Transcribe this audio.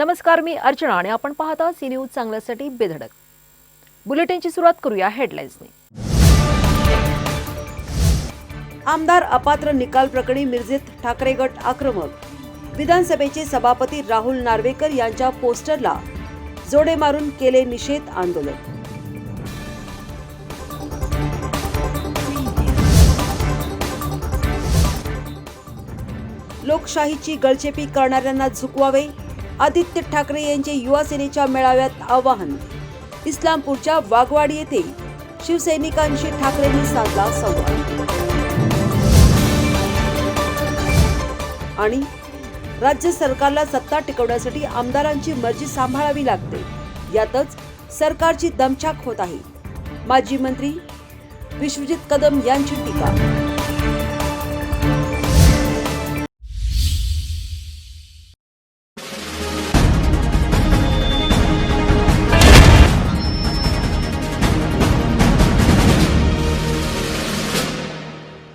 नमस्कार मी अर्चना आणि आपण पाहता सी न्यूज चांगल्यासाठी बेधडक. बुलेटिनची सुरुवात करूया हेडलाईन्सने आमदार अपात्र निकाल प्रकरणी मिरजेत ठाकरे गट आक्रमक. विधानसभेचे सभापती राहुल नार्वेकर यांच्या पोस्टरला जोडे मारून केले निषेध आंदोलन. लोकशाहीची गळचेपी करणाऱ्यांना झुकवावे आदित्य ठाकरे यांचे युवा सेनेच्या मेळाव्यात आवाहन. इस्लामपूरच्या वाघवाडी येथे शिवसैनिकांशी ठाकरेंनी साधला संवाद. आणि राज्य सरकारला सत्ता टिकवण्यासाठी आमदारांची मर्जी सांभाळावी लागते. यातच सरकारची दमछाक होत आहे. माजी मंत्री विश्वजित कदम यांची टीका.